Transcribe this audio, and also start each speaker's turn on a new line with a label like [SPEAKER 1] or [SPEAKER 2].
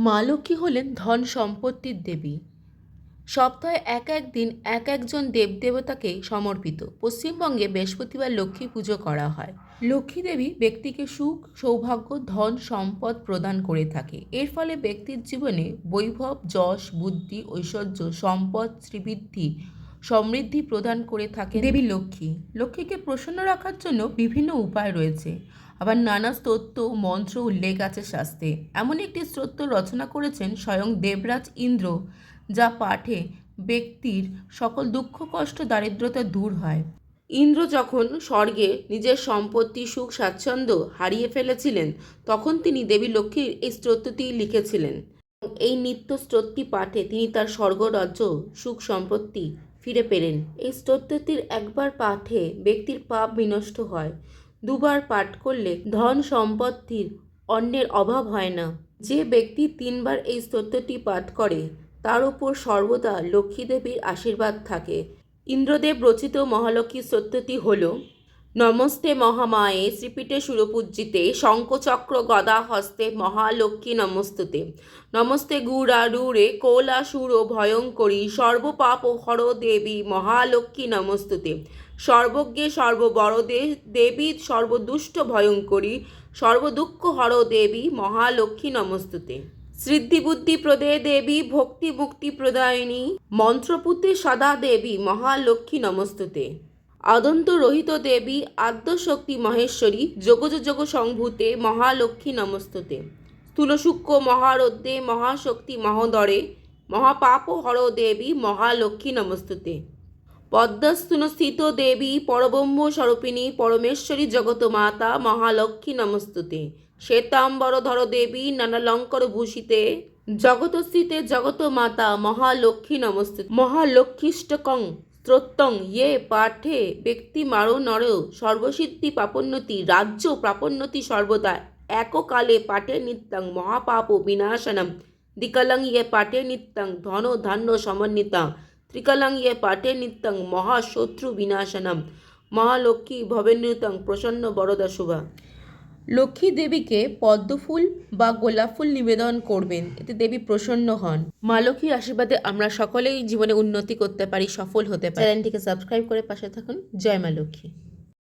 [SPEAKER 1] মা লক্ষ্মী হলেন ধন সম্পত্তির দেবী। সপ্তাহে এক এক দিন এক একজন দেবদেবতাকে সমর্পিত। পশ্চিমবঙ্গে বৃহস্পতিবার লক্ষ্মী পুজো করা হয়। লক্ষ্মী দেবী ব্যক্তিকে সুখ, সৌভাগ্য, ধন সম্পদ প্রদান করে থাকে। এর ফলে ব্যক্তির জীবনে বৈভব, যশ, বুদ্ধি, ঐশ্বর্য, সম্পদ, শ্রীবৃদ্ধি সমৃদ্ধি প্রদান করে থাকে দেবী লক্ষ্মী। লক্ষ্মীকে প্রসন্ন রাখার জন্য বিভিন্ন উপায় রয়েছে। আবার নানা স্তোত্র, মন্ত্র উল্লেখ আছে শাস্ত্রে। এমন একটি স্তোত্র রচনা করেছেন স্বয়ং দেবরাজ ইন্দ্র, যা পাঠে ব্যক্তির সকল দুঃখ, কষ্ট, দারিদ্রতা দূর হয়। ইন্দ্র যখন স্বর্গে নিজের সম্পত্তি, সুখ, স্বাচ্ছন্দ্য হারিয়ে ফেলেছিলেন, তখন তিনি দেবী লক্ষ্মীর এই স্তোত্রটি লিখেছিলেন। এই নিত্য স্তোত্রটি পাঠে তিনি তার স্বর্গরাজ্য, সুখ, সম্পত্তি ফিরে পেলেন। এই স্তোত্রটির একবার পাঠে ব্যক্তির পাপ বিনষ্ট হয়। দুবার পাঠ করলে ধন সম্পত্তির অন্যের অভাব হয় না। যে ব্যক্তি তিনবার এই স্তোত্রটি পাঠ করে, তার উপর সর্বদা লক্ষ্মীদেবীর আশীর্বাদ থাকে। ইন্দ্রদেব রচিত মহালক্ষ্মী স্তোত্রটি হল নমস্তে মহামায়ে শ্রীপীঠে সুরপূজ্জিতে শঙ্খচক্র গদা হস্তে মহালক্ষ্মী নমস্তুতে। নমস্তে গুড়ারুরে কৌলাসুর ভয়ঙ্করী, সর্বপাপ হর দেবী মহালক্ষ্মী নমস্তুতে। সর্বজ্ঞে সর্ববরদে দেবী সর্বদুষ্ট ভয়ঙ্করী, সর্বদুঃখ হর দেবী মহালক্ষ্মী নমস্তুতে। সিদ্ধিবুদ্ধি প্রদে দেবী ভক্তি মুক্তি প্রদায়িনী, মন্ত্রপুতে সদা দেবী মহালক্ষ্মী নমস্তুতে। আদন্ত রহিত দেবী আদ্যশক্তি মহেশ্বরী যোগজ যোগ সংভূতে মহালক্ষ্মী নমস্তুতে। স্থূলসূক্ষ্ম মহারদ্যে মহাশক্তি মহোদরে মহাপাপ হর দেবী মহালক্ষ্মী নমস্তুতে। পদ্মস্তুন স্থিত দেবী পরব্রহ্ম স্বরূপিণী পরমেশ্বরী জগত মাতা মহালক্ষ্মী নমস্তুতে। শ্বেতাম্বরধর দেবী নানালঙ্কর ভূষিতে জগতস্থিতে জগত মাতা মহালক্ষ্মী নমস্তুতে। মহালক্ষ্মীষ্টকং স্তোত্রং ইয়ে পাঠে ব্যক্তি মারো নর, সর্বসিদ্ধি প্রাপন্নতি, রাজ্য প্রাপন্নতি সর্বদা, এককালে পাঠে নিত্যং, মহাপাপ বিনাশনম, দ্বিকলং ইয়ে পাঠে নিত্যং ধন ধান্য সমন্বিতা, ত্রিকলং ইয়ে পাঠে নিত্যং, মহাশত্রু বিনাশনম, মহালক্ষ্মী ভবেন্নৃতং প্রসন্ন বরদা শুভা লক্ষ্মী দেবীকে পদ্মফুল বা গোলাপ ফুল নিবেদন করবেন। এতে দেবী প্রসন্ন হন। মা লক্ষ্মীর আশীর্বাদে আমরা সকলেই জীবনে উন্নতি করতে পারি, সফল হতে পারি। চ্যানেলটিকে সাবস্ক্রাইব করে পাশে থাকুন। জয় মা লক্ষ্মী।